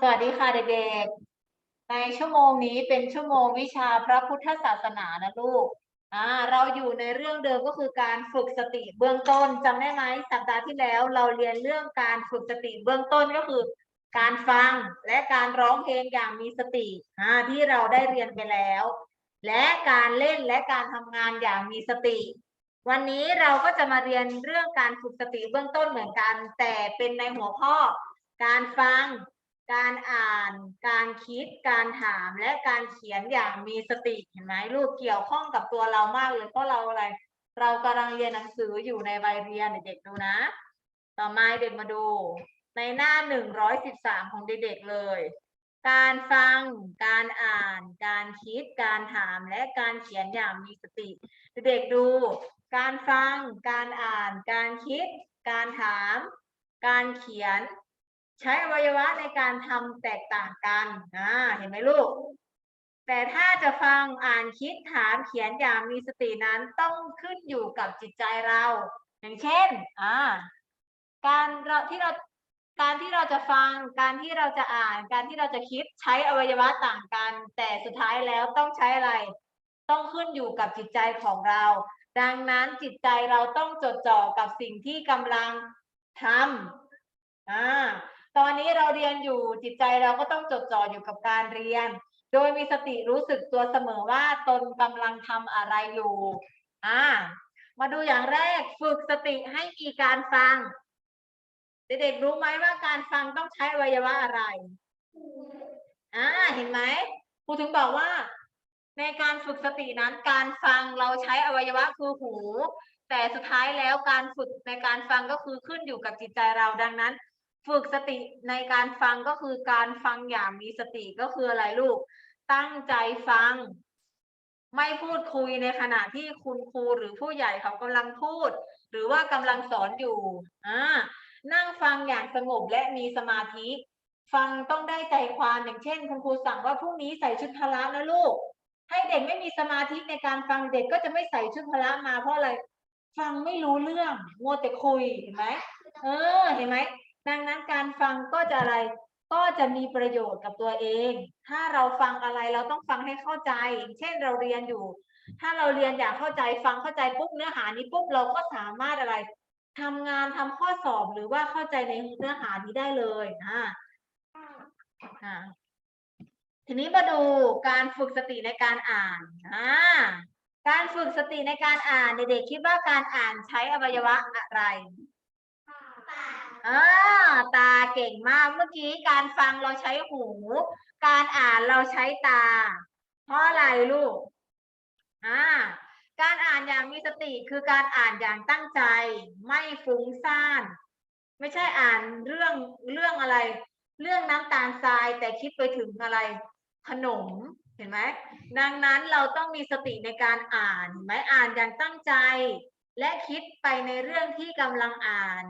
สวัสดีค่ะเด็กๆ ในชั่วโมงนี้เป็นชั่วโมงวิชาพระพุทธศาสนานะลูก อ่า เราอยู่ในเรื่องเดิมก็คือการฝึกสติเบื้องต้นจำได้ไหมสัปดาห์ที่แล้วเราเรียนเรื่องการฝึกสติเบื้องต้นก็คือ การฟังและการร้องเพลงอย่างมีสติ อ่า ที่เราได้เรียนไปแล้ว และการเล่นและการทำงานอย่างมีสติ วันนี้เราก็จะมาเรียนเรื่องการฝึกสติเบื้องต้นเหมือนกัน แต่เป็นในหัวข้อ การฟัง การอ่าน การคิด การถาม และการเขียนอย่างมีสติ เห็นไหมลูกเกี่ยวข้องกับตัวเรามากเลย เพราะเราอะไร เรากำลังเรียนหนังสืออยู่ในวัยเรียนเด็กๆดูนะ ต่อมาเด็กมาดู ในหน้าหนึ่งร้อยสิบสามของเด็กๆเลย การฟัง การอ่าน การคิด การถาม และการเขียนอย่างมีสติ เด็กๆดู การฟัง การอ่าน การคิด การถาม การเขียน ใช้อวัยวะในการทำแตกต่างกันอ่าเห็นไหมลูก แต่ถ้าจะฟังอ่านคิดถามเขียนอย่างมีสตินั้นต้องขึ้นอยู่กับจิตใจเรา อย่างเช่นอ่าการเราที่เราการที่เราจะฟัง การที่เราจะอ่าน การที่เราจะคิดใช้อวัยวะต่างกัน แต่สุดท้ายแล้วต้องใช้อะไร ต้องขึ้นอยู่กับจิตใจของเรา ดังนั้นจิตใจเราต้องจดจ่อกับสิ่งที่กำลังทำอ่า ตอนนี้เราเรียนอยู่จิตใจเราก็ต้องจดจ่ออยู่กับการเรียน โดยมีสติรู้สึกตัวเสมอว่าตนกำลังทำอะไรอยู่อ่ามาดูอย่างแรกฝึกสติให้มีการฟัง เด็กๆรู้ไหมว่าการฟังต้องใช้อวัยวะอะไรอ่าเห็นไหมครูถึงบอกว่า ในการฝึกสตินั้นการฟังเราใช้อวัยวะคือหู แต่สุดท้ายแล้วการฝึกในการฟังก็คือขึ้นอยู่กับจิตใจเราดังนั้น ฝึกสติในการฟังก็คือการฟังอย่างมีสติก็คืออะไรลูก ตั้งใจฟัง ไม่พูดคุยในขณะที่คุณครูหรือผู้ใหญ่เขากำลังพูด หรือว่ากำลังสอนอยู่อ่านั่งฟังอย่างสงบและมีสมาธิ ฟังต้องได้ใจความอย่างเช่น คุณครูสั่งว่าพรุ่งนี้ใส่ชุดพละนะลูก ให้เด็กไม่มีสมาธิในการฟังเด็กก็จะไม่ใส่ชุดพละมาเพราะอะไรฟังไม่รู้เรื่องมัวแต่คุยเห็นไหมเออเห็นไหม ดังนั้นการฟังก็จะอะไรก็จะมีประโยชน์กับตัวเอง ถ้าเราฟังอะไรเราต้องฟังให้เข้าใจ เช่นเราเรียนอยู่ ถ้าเราเรียนอย่างเข้าใจฟังเข้าใจปุ๊บเนื้อหานี้ปุ๊บเราก็สามารถอะไรทำงานทำข้อสอบหรือว่าเข้าใจในเนื้อหานี้ได้เลยอ่าอ่าทีนี้มาดูการฝึกสติในการอ่านอ่าการฝึกสติในการอ่านเด็กๆคิดว่าการอ่านใช้อวัยวะอะไร อ่าตาเก่งมากเมื่อกี้การฟังเราใช้หู การอ่านเราใช้ตา เพราะอะไรลูกอ่าการอ่านอย่างมีสติคือการอ่านอย่างตั้งใจ ไม่ฟุ้งซ่าน ไม่ใช่อ่านเรื่องเรื่องอะไร เรื่องน้ำตาลทรายแต่คิดไปถึงอะไรขนมเห็นไหมดังนั้นเราต้องมีสติในการอ่านเห็นไหมอ่านอย่างตั้งใจ และคิดไปในเรื่องที่กำลังอ่าน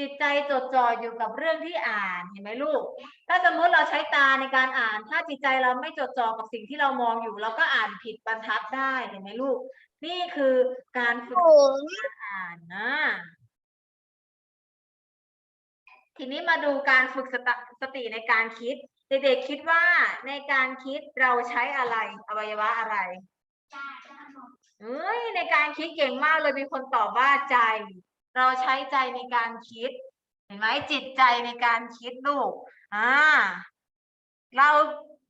จิตใจจดจ่ออยู่กับเรื่องที่อ่านเห็นไหมลูก ถ้าสมมุติเราใช้ตาในการอ่าน ถ้าจิตใจเราไม่จดจ่อกับสิ่งที่เรามองอยู่ เราก็อ่านผิดบรรทัดได้เห็นไหมลูก นี่คือการฝึกการอ่านนะ ทีนี้มาดูการฝึกสตสติในการคิด เด็กๆคิดว่าในการคิดเราใช้อะไรอวัยวะอะไรเอ้ยในการคิดเก่งมากเลยมีคนตอบว่าใจ เราใช้ใจในการคิด เห็นไหมจิตใจในการคิดลูกอ่าเรา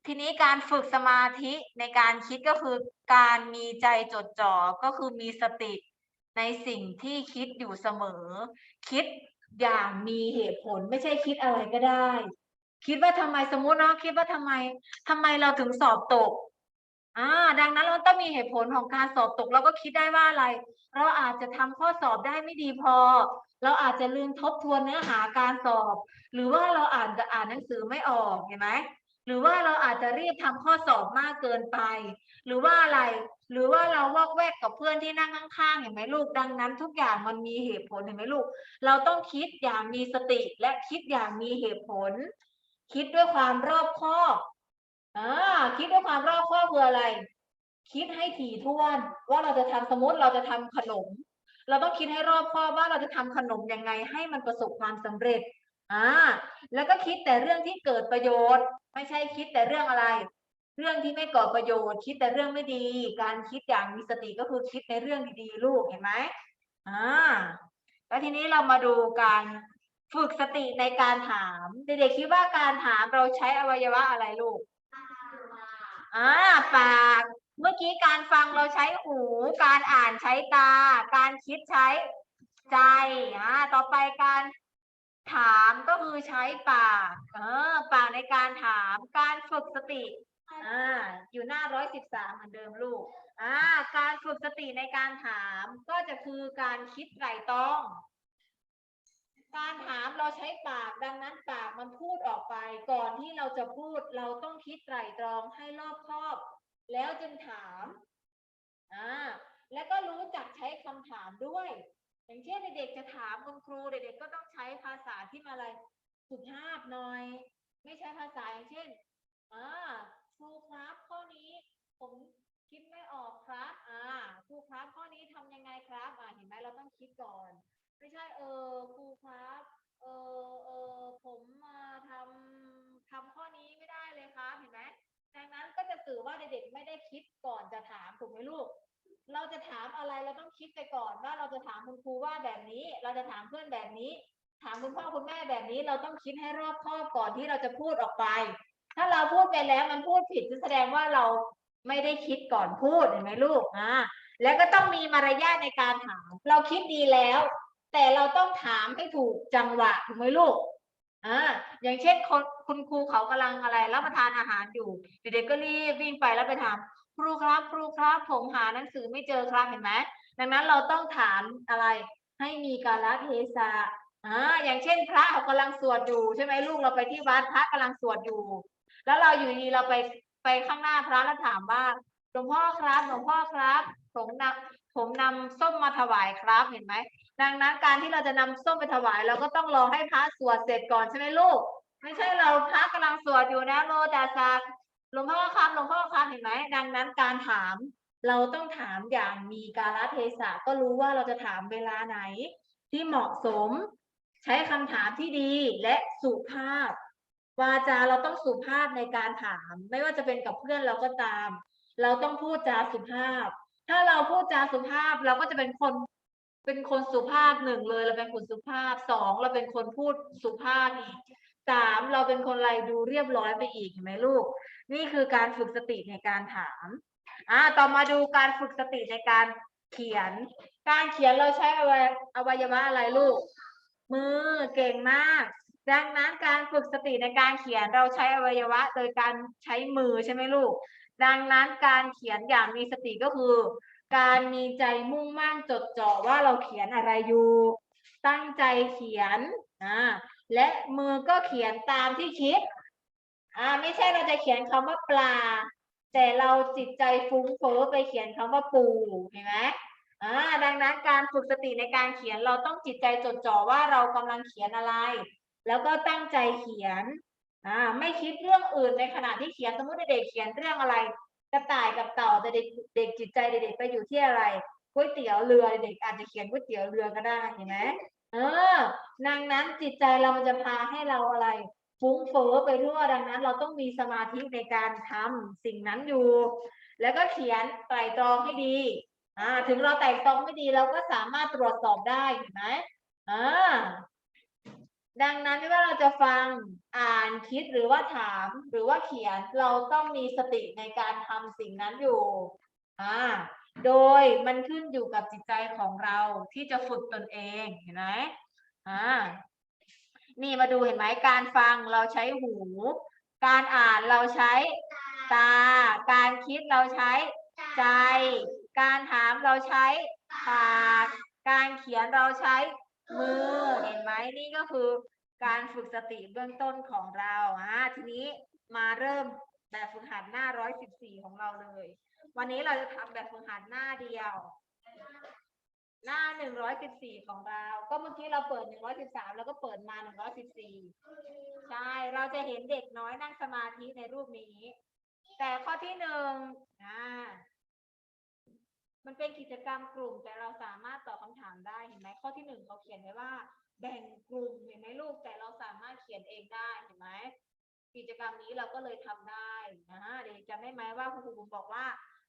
ทีนี้การฝึกสมาธิในการคิดก็คือการมีใจจดจ่อก็คือมีสติในสิ่งที่คิดอยู่เสมอ คิดอย่างมีเหตุผลไม่ใช่คิดอะไรก็ได้ คิดว่าทำไมสมมุติเนาะคิดว่าทำไมทำไมเราถึงสอบตก อ่าดังนั้นเราต้องมีเหตุผลของการสอบตกเราก็คิดได้ว่าอะไร เราอาจจะทำข้อสอบได้ไม่ดีพอ เราอาจจะลืมทบทวนเนื้อหาการสอบ หรือว่าเราอานจะอ่านหนังสือไม่ออกเห็นไหมหรือว่าเราอาจจะรีบทำข้อสอบมากเกินไป หรือว่าอะไร หรือว่าเราวอกแวกกับเพื่อนที่นั่งข้างๆเห็นไหมลูกดังนั้น ทุกอย่างมันมีเหตุผลเห็นไหมลูก เราต้องคิดอย่างมีสติและคิดอย่างมีเหตุผล คิดด้วยความรอบคอบ อ่าคิดด้วยความรอบคอบคืออะไร คิดให้ถี่ถ้วน ว่าเราจะทำสมมติเราจะทำขนม เราต้องคิดให้รอบคอบว่าเราจะทำขนมยังไงให้มันประสบความสำเร็จอ่าแล้วก็คิดแต่เรื่องที่เกิดประโยชน์ ไม่ใช่คิดแต่เรื่องอะไร เรื่องที่ไม่ก่อประโยชน์ คิดแต่เรื่องไม่ดี การคิดอย่างมีสติก็คือคิดในเรื่องดีๆลูกเห็นไหมอ่าแล้วทีนี้เรามาดูการฝึกสติในการถาม เด็กๆคิดว่าการถามเราใช้อวัยวะอะไรลูก อ่าปาก เมื่อกี้การฟังเราใช้หู การอ่านใช้ตา การคิดใช้ใจอ่าต่อไปการถามก็คือใช้ปากเออปากในการถาม การฝึกสติอ่าอยู่หน้าร้อยสิบสามเหมือนเดิมลูกอ่าการฝึกสติในการถามก็จะคือการคิดไตร่ตรอง การถามเราใช้ปากดังนั้นปากมันพูดออกไป ก่อนที่เราจะพูดเราต้องคิดไตร่ตรองให้รอบคอบ แล้วจึงถามอ่าแล้วก็รู้จักใช้คำถามด้วย อย่างเช่นเด็กๆจะถามคุณครูเด็กๆก็ต้องใช้ภาษาที่มาอะไรสุภาพหน่อย ไม่ใช่ภาษาอย่างเช่นอ่าครูครับข้อนี้ผมคิดไม่ออกครับอ่าครูครับข้อนี้ทำยังไงครับอ่าเห็นไหมเราต้องคิดก่อน ไม่ใช่เออครูครับเออเออผมมาทำทำข้อนี้ไม่ได้เลยครับเห็นไหมดังนั้นก็จะสื่อว่าเด็กๆไม่ได้คิดก่อนจะถามถูกไหมลูก เราจะถามอะไรเราต้องคิดไปก่อนว่าเราจะถามคุณครูว่าแบบนี้ เราจะถามเพื่อนแบบนี้ ถามคุณพ่อคุณแม่แบบนี้ เราต้องคิดให้รอบคอบก่อนที่เราจะพูดออกไป ถ้าเราพูดไปแล้วมันพูดผิดจะแสดงว่าเราไม่ได้คิดก่อนพูดเห็นไหมลูกอ่าแล้วก็ต้องมีมารยาทในการถาม เราคิดดีแล้ว แต่เราต้องถามให้ถูกจังหวะถูกไหมลูกอ่าอย่างเช่นคนคุณครูเขากำลังอะไรรับประทานอาหารอยู่เด็กๆก็รีบวิ่งไปแล้วไปถามครูครับครูครับผมหาหนังสือไม่เจอครับเห็นไหมดังนั้นเราต้องถามอะไรให้มีกาลเทศะอ่าอย่างเช่น พระเขากำลังสวดอยู่ใช่ไหมลูกเราไปที่วัดพระกำลังสวดอยู่ แล้วเราอยู่ดีเราไปไปข้างหน้าพระแล้วถามว่าหลวงพ่อครับหลวงพ่อครับ ผมนำผมนำส้มมาถวายครับเห็นไหม ดังนั้นการที่เราจะนำส้มไปถวายเราก็ต้องรอให้พระสวดเสร็จก่อนใช่ไหมลูก ไม่ใช่เราพระกำลังสวดอยู่นะโมตัสสะหลวงพ่อครับหลวงพ่อครับเห็นไหมดังนั้นการถามเราต้องถามอย่างมีกาลเทศะก็รู้ว่าเราจะถามเวลาไหน ที่เหมาะสม ใช้คำถามที่ดีและสุภาพ วาจาเราต้องสุภาพในการถาม ไม่ว่าจะเป็นกับเพื่อนเราก็ตาม เราต้องพูดจาสุภาพ ถ้าเราพูดจาสุภาพเราก็จะเป็นคน เป็นคนสุภาพหนึ่งเลย เราเป็นคนสุภาพสองเราเป็นคนพูดสุภาพอีกสามเราเป็นคนอะไรดูเรียบร้อยไปอีกเห็นไหมลูก นี่คือการฝึกสติในการถามอ่าต่อมาดูการฝึกสติในการเขียน การเขียนเราใช้อวัยอวัยวะอะไรลูก มือเก่งมาก ดังนั้นการฝึกสติในการเขียนเราใช้อวัยวะ โดยการใช้มือใช่ไหมลูก ดังนั้นการเขียนอย่างมีสติก็คือ การมีใจมุ่งมั่นจดจ่อว่าเราเขียนอะไรอยู่ ตั้งใจเขียนอ่าและมือก็เขียนตามที่คิดอ่าไม่ใช่เราจะเขียนคำว่าปลา แต่เราจิตใจฟุ้งเฟ้อไปเขียนคำว่าปูเห็นไหมอ่าดังนั้นการฝึกสติในการเขียนเราต้องจิตใจจดจ่อว่าเรากำลังเขียนอะไร แล้วก็ตั้งใจเขียนอ่าไม่คิดเรื่องอื่นในขณะที่เขียนสมมติเด็กเขียนเรื่องอะไร กระต่ายกับเต่าแต่เด็กเด็กจิตใจเด็กๆไปอยู่ที่อะไรก๋วยเตี๋ยวเรือเด็กอาจจะเขียนก๋วยเตี๋ยวเรือก็ได้เห็นไหมเออดังนั้นจิตใจเรามันจะพาให้เราอะไร ฟุ้งเฟ้อไปทั่วดังนั้น เราต้องมีสมาธิในการทำสิ่งนั้นอยู่ แล้วก็เขียนไตร่ตรองให้ดีอ่าถึงเราไตร่ตรองไม่ดีเราก็สามารถตรวจสอบได้เห็นไหมอ่า ดังนั้นไม่ว่าเราจะฟังอ่านคิดหรือว่าถามหรือว่าเขียนเราต้องมีสติในการทำสิ่งนั้นอยู่อ่าโดยมันขึ้นอยู่กับจิตใจของเราที่จะฝึกตนเองเห็นไหมอ่านี่มาดูเห็นไหมการฟังเราใช้หู การอ่านเราใช้ตา การคิดเราใช้ใจ การถามเราใช้ปาก การเขียนเราใช้ มือเห็นไหมนี่ก็คือการฝึกสติเบื้องต้นของเราอ่าทีนี้มาเริ่มแบบฝึกหัดหน้าร้อยสิบสี่ของเราเลย วันนี้เราจะทำแบบฝึกหัดหน้าเดียว หน้าหนึ่งร้อยสิบสี่ของเรา ก็เมื่อกี้เราเปิดหนึ่งร้อยสิบสามแล้วก็เปิดมาหนึ่งร้อยสิบสี่ใช่ เราจะเห็นเด็กน้อยนั่งสมาธิในรูปนี้ แต่ข้อที่หนึ่งอ่า มันเป็นกิจกรรมกลุ่ม แต่เราสามารถตอบคำถามได้เห็นไหมข้อที่หนึ่งเขาเขียนไว้ว่า แบ่งกลุ่มเห็นไหมลูกแต่เราสามารถเขียนเองได้เห็นไหมกิจกรรมนี้เราก็เลยทำได้นะเด็กจำได้ไหมว่าคุณครูบุ๋มบอกว่า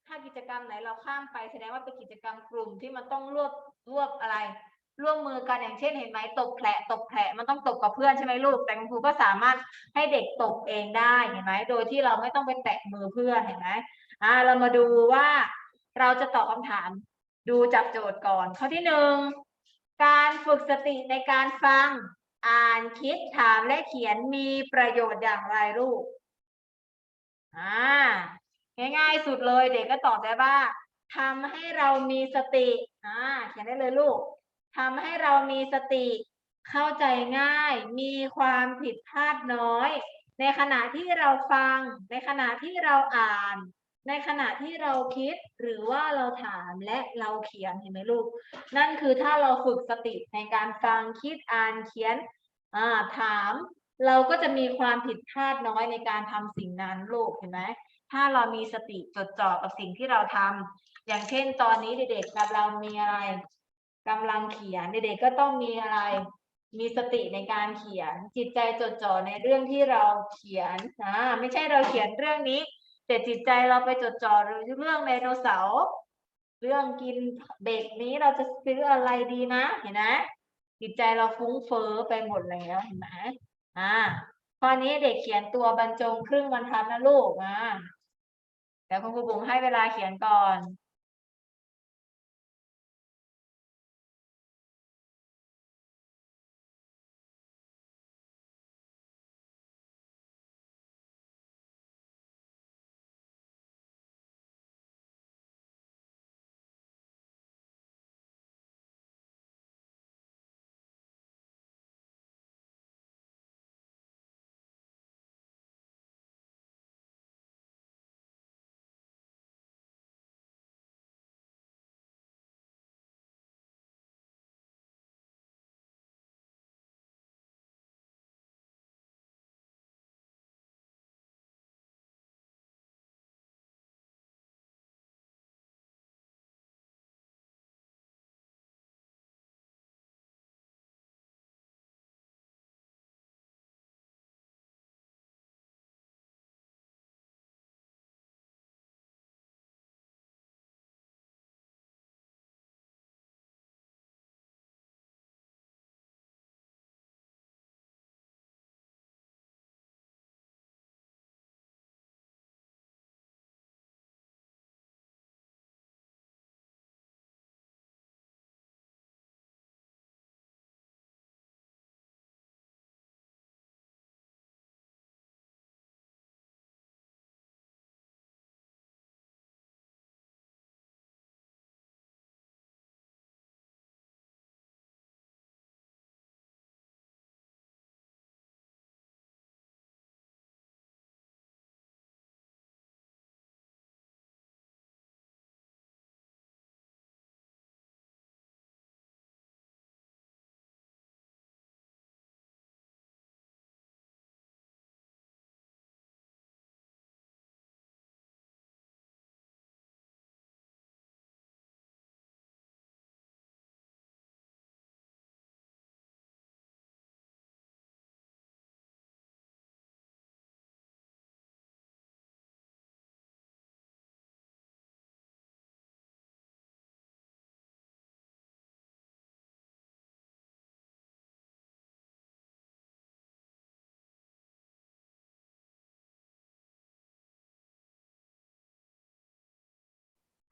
ถ้ากิจกรรมไหนเราข้ามไปแสดงว่าเป็นกิจกรรมกลุ่มที่มันต้องรวบรวบอะไร ร่วมมือกันอย่างเช่นเห็นไหมตบแผลตบแผลมันต้องตบกับเพื่อนใช่ไหมลูก แต่คุณครูก็สามารถให้เด็กตบเองได้เห็นไหมโดยที่เราไม่ต้องไปแตะมือเพื่อนเห็นไหมอ่าเรามาดูว่า เราจะตอบคำถามดูจากโจทย์ก่อน ข้อที่หนึ่งการฝึกสติในการฟัง อ่านคิดถามและเขียนมีประโยชน์อย่างไรลูกอ่าง่ายๆสุดเลยเด็กก็ตอบได้ว่าทำให้เรามีสติอ่าเขียนได้เลยลูกทำให้เรามีสติ เข้าใจง่าย มีความผิดพลาดน้อย ในขณะที่เราฟัง ในขณะที่เราอ่าน ในขณะที่เราคิดหรือว่าเราถามและเราเขียนเห็นไหมลูก นั่นคือถ้าเราฝึกสติในการฟังคิดอ่านเขียนาถาม เราก็จะมีความผิดพลาดน้อยในการทำสิ่งนั้นลูกเห็นไหมถ้าเรามีสติจดจ่อกับสิ่งที่เราทำอย่างเช่นตอนนี้เด็กๆกำลังมีอะไรกำลังเขียนเด็กๆก็ต้องมีอะไร มีสติในการเขียนจิตใจจดจ่อในเรื่องที่เราเขียนอ่าไม่ใช่เราเขียนเรื่องนี้ แต่จิตใจเราไปจดจ่อเรื่องไดโนเสาร์เรื่องกินเบรกนี้เราจะซื้ออะไรดีนะเห็นไหมจิตใจเราฟุ้งเฟ้อไปหมดแล้วเห็นไหมอ่าข้อนี้เด็กเขียนตัวบรรจงครึ่งบรรทัดนะลูกอ่าเดี๋ยวคุณครูบุ๋มให้เวลาเขียนก่อน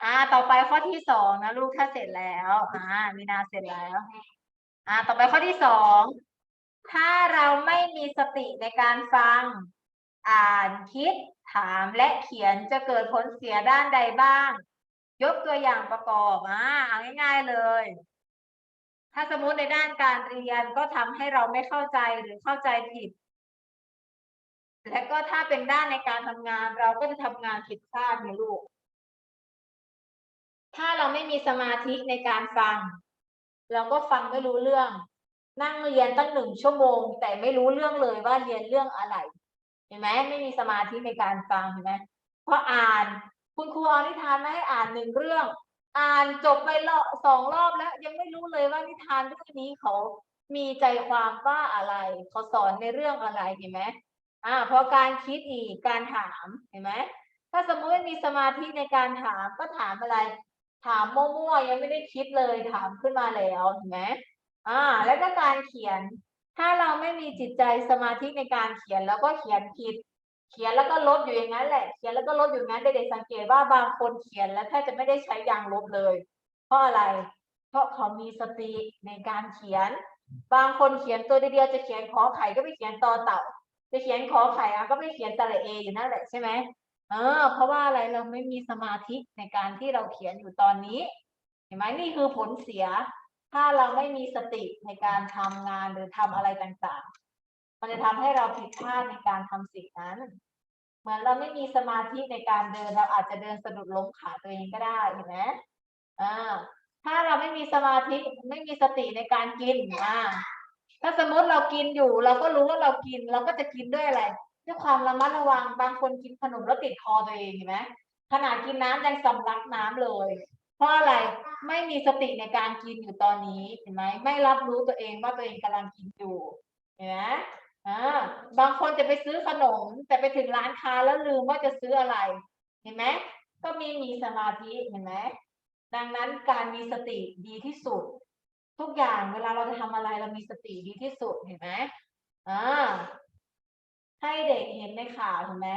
อ่า ต่อไปข้อที่สองนะลูกถ้าเสร็จแล้วอ่ามีนาเสร็จแล้ว อ่า ต่อไปข้อที่สองถ้าเราไม่มีสติในการฟัง อ่านคิด ถามและเขียนจะเกิดผลเสียด้านใดบ้าง ยกตัวอย่างประกอบอ่าเอาง่าย ๆเลย ถ้าสมมติในด้านการเรียนก็ทำให้เราไม่เข้าใจหรือเข้าใจผิด และก็ถ้าเป็นด้านในการทำงานเราก็จะทำงานผิดพลาดในลูก ถ้าเราไม่มีสมาธิในการฟัง เราก็ฟังไม่รู้เรื่อง นั่งเรียนตั้งหนึ่งชั่วโมง แต่ไม่รู้เรื่องเลยว่าเรียนเรื่องอะไร เห็นไหมไม่มีสมาธิในการฟังเห็นไหมพออ่าน คุณครูเอานิทานมาให้อ่านหนึ่งเรื่อง อ่านจบไปรอสองรอบแล้ว ยังไม่รู้เลยว่านิทานเรื่องนี้เขามีใจความว่าอะไร เขาสอนในเรื่องอะไรเห็นไหมอ่าพอการคิดอีกการถามเห็นไหมถ้าสมมติไม่มีสมาธิในการถามก็ถามอะไร ถามมั่วๆยังไม่ได้คิดเลยถามขึ้นมาแล้วเห็นไหมอ่า แล้วก็การเขียน ถ้าเราไม่มีจิตใจสมาธิในการเขียนแล้วก็เขียนผิด เขียนแล้วก็ลบอยู่อย่างนั้นแหละ เขียนแล้วก็ลบอยู่อย่างนั้นเด็กๆสังเกตว่าบางคนเขียนแล้วแทบจะไม่ได้ใช้ยางลบเลย เพราะอะไร เพราะเขามีสติในการเขียน บางคนเขียนตัวเดียวจะเขียนขอไข่ก็ไปเขียนตอเต่าจะเขียนขอไข่อะก็ไปเขียนสระเออยู่นั่นแหละใช่ไหม เออ เพราะว่าอะไรเราไม่มีสมาธิในการที่เราเขียนอยู่ตอนนี้ เห็นไหมนี่คือผลเสีย ถ้าเราไม่มีสติในการทำงานหรือทำอะไรต่างๆ มันจะทำให้เราผิดพลาดในการทำสิ่งนั้น เหมือนเราไม่มีสมาธิในการเดินเราอาจจะเดินสะดุดล้มขาตัวเองก็ได้เห็นไหมอ่าถ้าเราไม่มีสมาธิไม่มีสติในการกินอ่าถ้าสมมติเรากินอยู่ เราก็รู้ว่าเรากิน เราก็จะกินด้วยอะไร ด้วยความระมัดระวังบางคนกินขนมแล้วติดคอตัวเองเห็นไหมขนาดกินน้ำยังสำลักน้ำเลย เพราะอะไรไม่มีสติในการกินอยู่ตอนนี้เห็นไหมไม่รับรู้ตัวเองว่าตัวเองกำลังกินอยู่เห็นไหมอ่าบางคนจะไปซื้อขนมแต่ไปถึงร้านค้าแล้วลืมว่าจะซื้ออะไร เห็นไหมก็มีมีสมาธิเห็นไหมดังนั้นการมีสติดีที่สุด ทุกอย่างเวลาเราจะทำอะไรเรามีสติดีที่สุดเห็นไหมอ่า ให้เด็กเห็นในข่าวเห็นไหม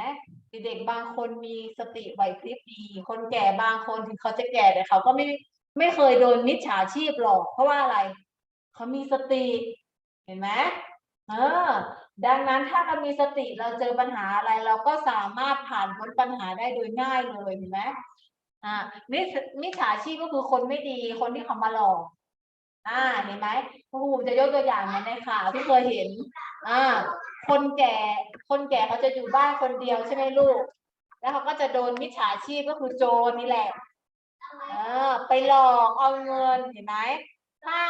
เด็กบางคนมีสติไหวพริบดี คนแก่บางคนถึงเขาจะแก่แต่เขาก็ไม่ไม่เคยโดนมิจฉาชีพหรอก เพราะว่าอะไร เขามีสติ เห็นไหมเออ ดังนั้นถ้าเรามีสติเราเจอปัญหาอะไร เราก็สามารถผ่านพ้นปัญหาได้โดยง่ายเลยเห็นไหมอ่ามิจฉาชีพก็คือคนไม่ดีคนที่เขามาหลอก อ่าเห็นไหมครูภูมิจะยกตัวอย่างเหมือนในข่าวที่เคยเห็น อ่า คนแก่ คนแก่เขาจะอยู่บ้านคนเดียวใช่ไหมลูก แล้วเขาก็จะโดนมิจฉาชีพก็คือโจรนี่แหละเออไปหลอกเอาเงินเห็นไหมถ้า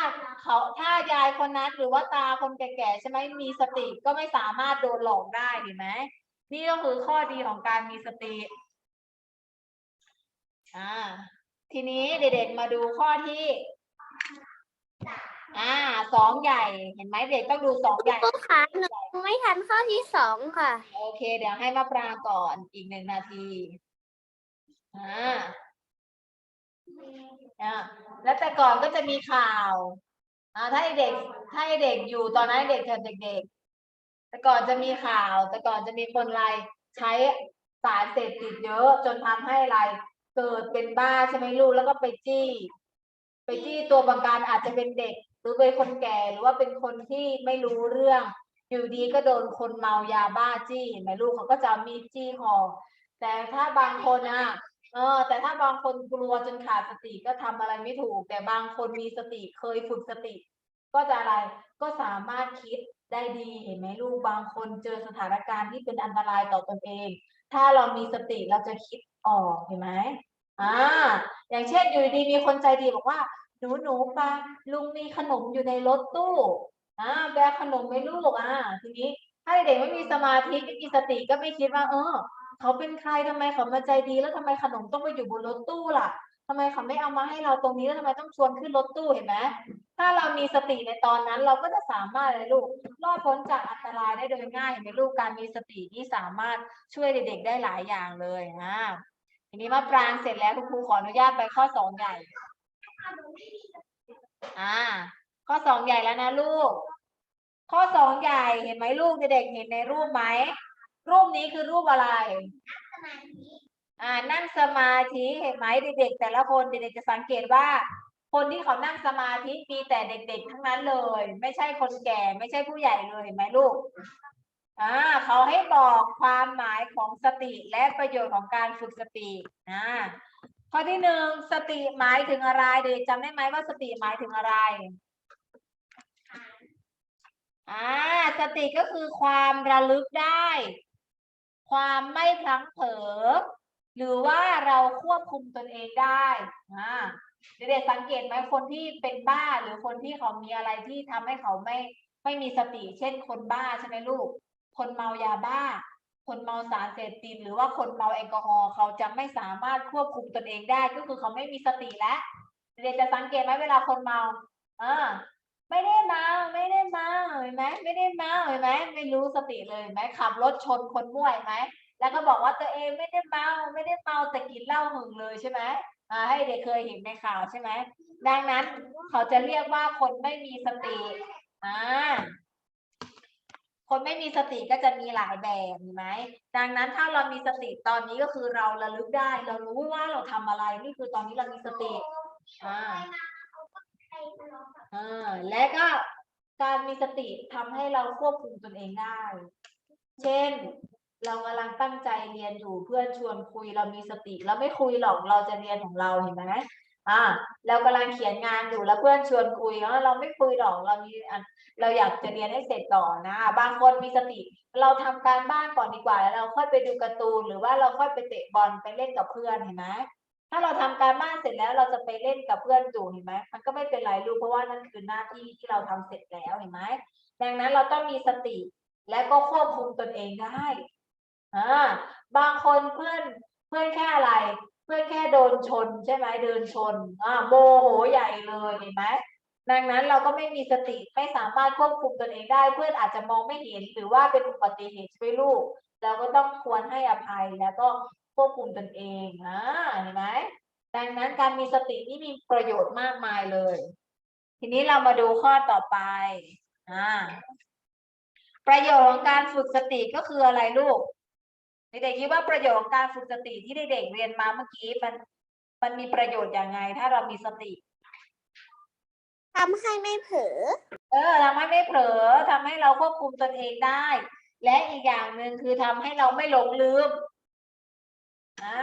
เขาถ้ายายคนนั้นหรือว่าตาคนแก่ๆใช่ไหมมีสติก็ไม่สามารถโดนหลอกได้เห็นไหมนี่ก็คือข้อดีของการมีสติอ่าทีนี้เด็กๆมาดูข้อที่ อ่าสองใหญ่เห็นไหมเด็กต้องดูสองใหญ่ ครูคะหนูไม่ทันข้อที่สองค่ะ โอเค เดี๋ยวให้มาปรางก่อนอีกหนึ่งนาทีอ่าอ่าแล้วแต่ก่อนก็จะมีข่าวอ่าถ้าให้เด็กถ้าให้เด็กอยู่ตอนนั้นเด็กเด็ก ๆ แต่ก่อนจะมีข่าว แต่ก่อนจะมีคนอะไรใช้สารเสพติดเยอะ จนทำให้อะไรเกิดเป็นบ้าใช่ไหมลูกแล้วก็ไปจี้ ไปจี้ตัวประกันอาจจะเป็นเด็ก หรือเป็นคนแก่หรือว่าเป็นคนที่ไม่รู้เรื่อง อยู่ดีก็โดนคนเมายาบ้าจี้เห็นไหมลูกเขาก็จะมีจี้คอแต่ถ้าบางคนอะเออแต่ถ้าบางคนกลัวจนขาดสติก็ทำอะไรไม่ถูก แต่บางคนมีสติเคยฝึกสติ ก็จะอะไรก็สามารถคิดได้ดีเห็นไหมลูกบางคนเจอสถานการณ์ที่เป็นอันตรายต่อตนเอง ถ้าเรามีสติเราจะคิดออกเห็นไหมอ่าอย่างเช่นอยู่ดีมีคนใจดีบอกว่า หนูหนูปาลุงมีขนมอยู่ในรถตู้อ่าแบกขนมไหมลูกอ่าทีนี้ ถ้าเด็กไม่มีสมาธิไม่มีสติก็ไม่คิดว่า เออ เขาเป็นใครทำไมเขามาใจดี แล้วทำไมขนมต้องไปอยู่บนรถตู้ล่ะทำไมเขาไม่เอามาให้เราตรงนี้แล้วทำไมต้องชวนขึ้นรถตู้เห็นไหมถ้าเรามีสติในตอนนั้น เราก็จะสามารถเลยลูกรอดพ้นจากอันตรายได้โดยง่ายเห็นไหมลูกการมีสตินี่สามารถช่วยเด็กๆได้หลายอย่างเลยอ่าทีนี้มาปรางเสร็จแล้วคุณครูขออนุญาตไปข้อสองใหญ่ อ่า ข้อสองใหญ่แล้วนะลูก ข้อสองใหญ่เห็นไหมลูกเด็กๆเห็นในรูปไหม รูปนี้คือรูปอะไร อ่า นั่งสมาธิเห็นไหมเด็กๆแต่ละคนเด็กๆจะสังเกตว่า คนที่เขานั่งสมาธิมีแต่เด็กๆทั้งนั้นเลย ไม่ใช่คนแก่ ไม่ใช่ผู้ใหญ่เลยเห็นไหมลูกอ่าเขาให้บอกความหมายของสติและประโยชน์ของการฝึกสติอ่า ข้อที่หนึ่งสติหมายถึงอะไร เด็กจำได้ไหมว่าสติหมายถึงอะไรอ่าสติก็คือความระลึกได้ ความไม่พลั้งเผลอหรือว่าเราควบคุมตนเองได้อ่าเด็กๆสังเกตไหมคนที่เป็นบ้าหรือคนที่เขามีอะไรที่ทำให้เขาไม่ไม่มีสติ เช่นคนบ้าใช่ไหมลูก คนเมายาบ้า คนเมาสารเสพติดหรือว่าคนเมาแอลกอฮอล์เขาจะไม่สามารถควบคุมตนเองได้ ก็คือเขาไม่มีสติแล้วเด็กๆจะสังเกตไหมเวลาคนเมาอ่าไม่ได้เมาไม่ได้เมาเห็นไหมไม่ได้เมาเห็นไหมไม่รู้สติเลยเห็นไหมขับรถชนคนมั่วเห็นไหมแล้วก็บอกว่าตัวเองไม่ได้เมาไม่ได้เมาแต่กินเหล้าหึงเลยใช่ไหมอ่าให้เด็กเคยเห็นในข่าวใช่ไหมดังนั้นเขาจะเรียกว่าคนไม่มีสติอ่า คนไม่มีสติก็จะมีหลายแบบเห็นไหมดังนั้นถ้าเรามีสติตอนนี้ก็คือเราระลึกได้ เรารู้ว่าเราทำอะไรนี่คือตอนนี้เรามีสติอ่าอ่าและก็การมีสติทำให้เราควบคุมตนเองได้ เช่น เรากำลังตั้งใจเรียนอยู่เพื่อนชวนคุยเรามีสติเราไม่คุยหรอกเราจะเรียนของเราเห็นไหมอ่าเรากำลังเขียนงานอยู่แล้วเพื่อนชวนคุยเออเราไม่คุยหรอกเรามีอัน เราอยากจะเรียนให้เสร็จก่อนะ บางคนมีสติ เราทำการบ้านก่อนดีกว่า แล้วเราค่อยไปดูการ์ตูน หรือว่าเราค่อยไปเตะบอลไปเล่นกับเพื่อนเห็นไหมถ้าเราทำการบ้านเสร็จแล้วเราจะไปเล่นกับเพื่อนอยู่เห็นไหมมันก็ไม่เป็นไรลูกเพราะว่านั่นคือหน้าที่ที่เราทำเสร็จแล้วเห็นไหมดังนั้นเราต้องมีสติและก็ควบคุมตนเองได้อ่าบางคนเพื่อนเพื่อนแค่อะไร เพื่อนแค่โดนชนใช่ไหมเดินชนอ่าโมโหใหญ่เลยเห็นไหม ดังนั้นเราก็ไม่มีสติไม่สามารถควบคุมตนเองได้ เพื่อนอาจจะมองไม่เห็นหรือว่าเป็นอุบัติเหตุช่ไหมลูก เราก็ต้องควรให้อภัยแล้วก็ควบคุมตนเองอ่าเห็นไหมดังนั้นการมีสตินี่มีประโยชน์มากมายเลย ทีนี้เรามาดูข้อต่อไปอ่าประโยชน์ของการฝึกสติก็คืออะไรลูกเด็กๆคิดว่าประโยชน์ของการฝึกสติที่เด็กๆเรียนมาเมื่อกี้มันมันมีประโยชน์อย่างไง ถ้าเรามีสติ ทำให้ไม่เผลอเออทำให้ไม่เผลอทำให้เราควบคุมตนเองได้ และอีกอย่างหนึ่งคือทำให้เราไม่หลงลืมอ่า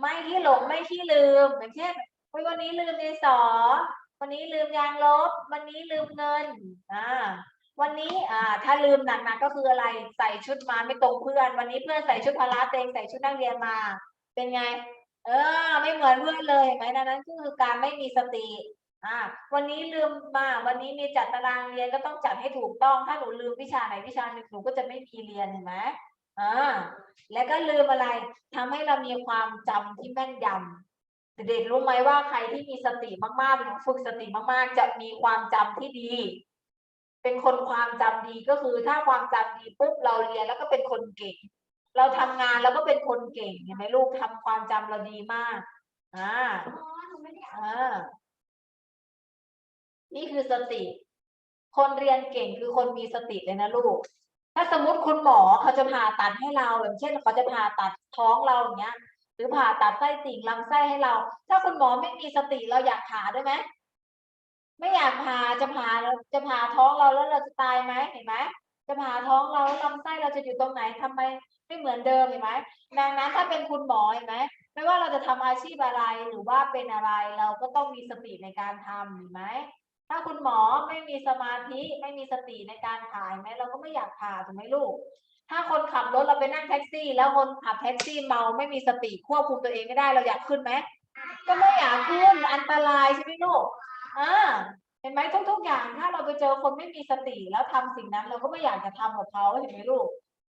ไม่ที่หลงไม่ที่ลืมอย่างเช่นเฮ้ยวันนี้ลืมดินสอวันนี้ลืมยางลบ วันนี้ลืมเงินอ่าวันนี้อ่าถ้าลืมหนักๆก็คืออะไรใส่ชุดมาไม่ตรงเพื่อน วันนี้เพื่อนใส่ชุดพละเตงใส่ชุดนักเรียนมา เป็นไง เออ ไม่เหมือนเพื่อนเลยเห็นไหมดังนั้นก็คือการไม่มีสติ อ่าวันนี้ลืมมาวันนี้มีจัดตารางเรียนก็ต้องจัดให้ถูกต้อง ถ้าหนูลืมวิชาไหนวิชาหนึ่งหนูก็จะไม่มีเรียนเห็นไหมอ่าแล้วก็ลืมอะไรทำให้เรามีความจำที่แม่นยำเด็กๆรู้ไหมว่าใครที่มีสติมากๆหรือฝึกสติมากๆ จะมีความจำที่ดี เป็นคนความจำดีก็คือถ้าความจำดีปุ๊บเราเรียนแล้วก็เป็นคนเก่ง เราทำงานแล้วก็เป็นคนเก่งเห็นไหมลูกทำความจำเราดีมากอ่าอ่า นี่คือสติ คนเรียนเก่งคือคนมีสติเลยนะลูก ถ้าสมมติคุณหมอเขาจะผ่าตัดให้เราอย่างเช่นเขาจะผ่าตัดท้องเราอย่างเงี้ย หรือผ่าตัดไส้ติ่งลำไส้ให้เรา ถ้าคุณหมอไม่มีสติเราอยากผ่าได้ไหมไม่อยากผ่าจะผ่าจะผ่าท้องเราแล้วเราจะตายไหมเห็นไหมจะผ่าท้องเราแล้วลำไส้เราจะอยู่ตรงไหนทำไมไม่เหมือนเดิมเห็นไหมดังนั้นถ้าเป็นคุณหมอเห็นไหมไม่ว่าเราจะทำอาชีพอะไรหรือว่าเป็นอะไรเราก็ต้องมีสติในการทำเห็นไหม ถ้าคุณหมอไม่มีสมาธิไม่มีสติในการผ่าเห็นไหมเราก็ไม่อยากผ่าถูกไหมลูก ถ้าคนขับรถเราไปนั่งแท็กซี่ แล้วคนขับแท็กซี่เมาไม่มีสติควบคุมตัวเองไม่ได้เราอยากขึ้นไหมก็ไม่อยากขึ้นอันตรายใช่ไหมลูกอ่าเห็นไหมทุก ๆ อย่างถ้าเราไปเจอคนไม่มีสติแล้วทำสิ่งนั้น เราก็ไม่อยากจะทำกับเขาเห็นไหมลูก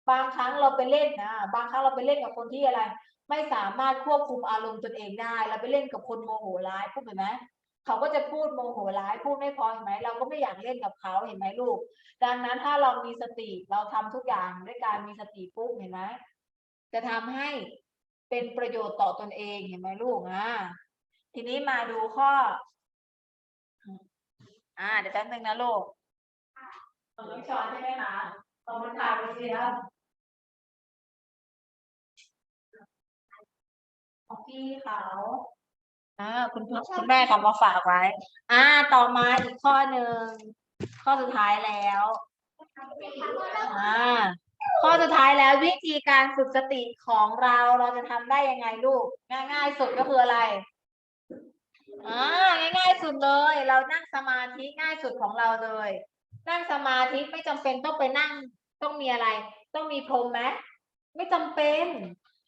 บางครั้งเราไปเล่นนะบางครั้งเราไปเล่นกับคนที่อะไร ไม่สามารถควบคุมอารมณ์ตนเองได้ เราไปเล่นกับคนโมโหร้ายพูดเห็นไหม เขาก็จะพูดโมโหร้ายพูดไม่พอเห็นไหมเราก็ไม่อยากเล่นกับเขาเห็นไหมลูก ดังนั้นถ้าเรามีสติเราทำทุกอย่างด้วยการมีสติปุ๊บเห็นไหมจะทำให้เป็นประโยชน์ต่อตนเองเห็นไหมลูกอะทีนี้มาดูข้อ อ่า เดี๋ยวแป๊บนึงนะลูกของน้องชอนใช่ไหมคะขอบคุณค่ะคุณเชียบของพี่เขา อ่าคุณพ่อคุณแม่ทำมาฝากไว้ อ่า ต่อมาอีกข้อหนึ่ง ข้อสุดท้ายแล้ว อ่า ข้อสุดท้ายแล้ววิธีการฝึกสติของเราเราจะทำได้ยังไงลูก ง่ายๆสุดก็คืออะไร อ่า ง่ายๆสุดเลย เรานั่งสมาธิง่ายสุดของเราเลย นั่งสมาธิไม่จำเป็นต้องไปนั่ง ต้องมีอะไร ต้องมีพรมไหมไม่จำเป็น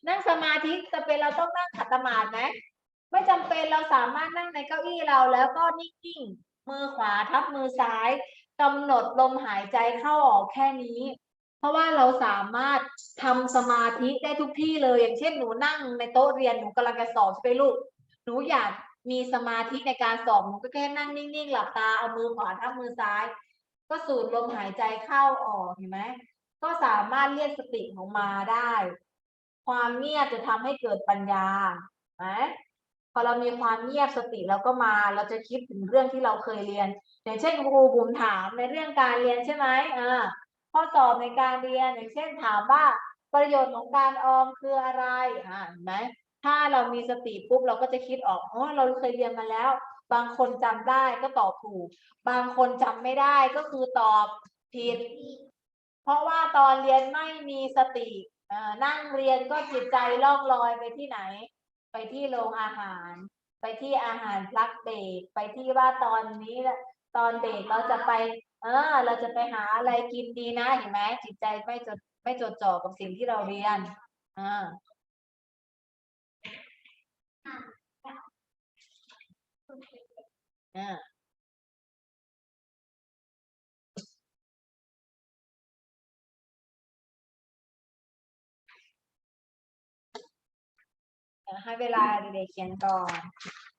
นั่งสมาธิจะเป็นเราต้องนั่งขัดสมาธิไหม ไม่จำเป็นเราสามารถนั่งในเก้าอี้เราแล้วก็นิ่งๆมือขวาทับมือซ้ายกำหนดลมหายใจเข้าออกแค่นี้ เพราะว่าเราสามารถทำสมาธิได้ทุกที่เลย อย่างเช่นหนูนั่งในโต๊ะเรียนหนูกำลังจะสอบไหมลูกหนูอยากมีสมาธิในการสอบหนูก็แค่นั่งนิ่งๆหลับตาเอามือขวาทับมือซ้าย ก็สูดลมหายใจเข้าออกเห็นไหมก็สามารถเรียกสติของมาได้ ความเงียบจะทำให้เกิดปัญญาไหม พอเรามีความเงียบสติแล้วก็มา เราจะคิดถึงเรื่องที่เราเคยเรียน อย่างเช่นครูบุ๋มถามในเรื่องการเรียนใช่ไหมอ่าข้อสอบในการเรียนอย่างเช่นถามว่าประโยชน์ของการออมคืออะไรอ่าเห็นไหมถ้าเรามีสติปุ๊บเราก็จะคิดออกอ๋อเราเคยเรียนมาแล้ว บางคนจำได้ก็ตอบถูก บางคนจำไม่ได้ก็คือตอบผิด เพราะว่าตอนเรียนไม่มีสตินั่งเรียนก็จิตใจล่องลอยไปที่ไหน ไปที่โรงอาหาร ไปที่อาหารพลักเบรกไปที่ว่าตอนนี้ละตอนเบรกเราจะไป เออ เราจะไปหาอะไรกินดีนะเห็นไหมจิตใจไม่จดไม่จดจ่อกับสิ่งที่เราเรียนอ่าอ่า ให้เวลาเด็กๆเขียนก่อน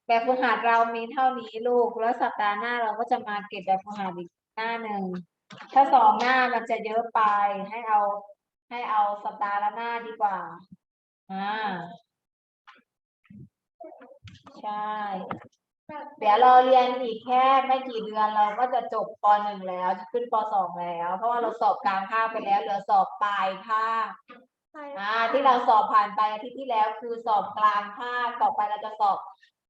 แบบฝึกหัดเรามีเท่านี้ลูก แล้วสัปดาห์หน้าเราก็จะมาเก็บแบบฝึกหัดอีกหน้าหนึ่ง ถ้าสองหน้ามันจะเยอะไป ให้เอา ให้เอาสัปดาห์ละหน้าดีกว่า อ่า ใช่ เดี๋ยวเราเรียนอีกแค่ไม่กี่เดือนเราก็จะจบปหนึ่งแล้วจะขึ้นปสองแล้ว เพราะว่าเราสอบกลางภาคไปแล้ว เหลือสอบปลายภาค อ่าที่เราสอบผ่านไปอาทิตย์ที่แล้วคือสอบกลางภาคต่อไปเราจะสอบ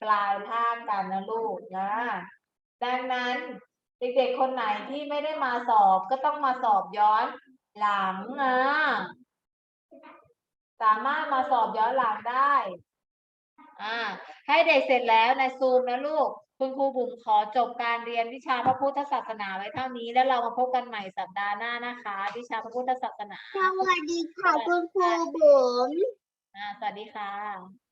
ปลายภาคกันนะลูกนะ ดังนั้นเด็กๆคนไหนที่ไม่ได้มาสอบก็ต้องมาสอบย้อนหลังนะสามารถมาสอบย้อนหลังได้ อ่า ให้เด็กเสร็จแล้วในซูมนะลูก คุณครูบุ๋มขอจบการเรียนวิชาพระพุทธศาสนาไว้เท่านี้ แล้วเรามาพบกันใหม่สัปดาห์หน้านะคะ วิชาพระพุทธศาสนา สวัสดีค่ะคุณครูบุ๋มอ่าสวัสดีค่ะ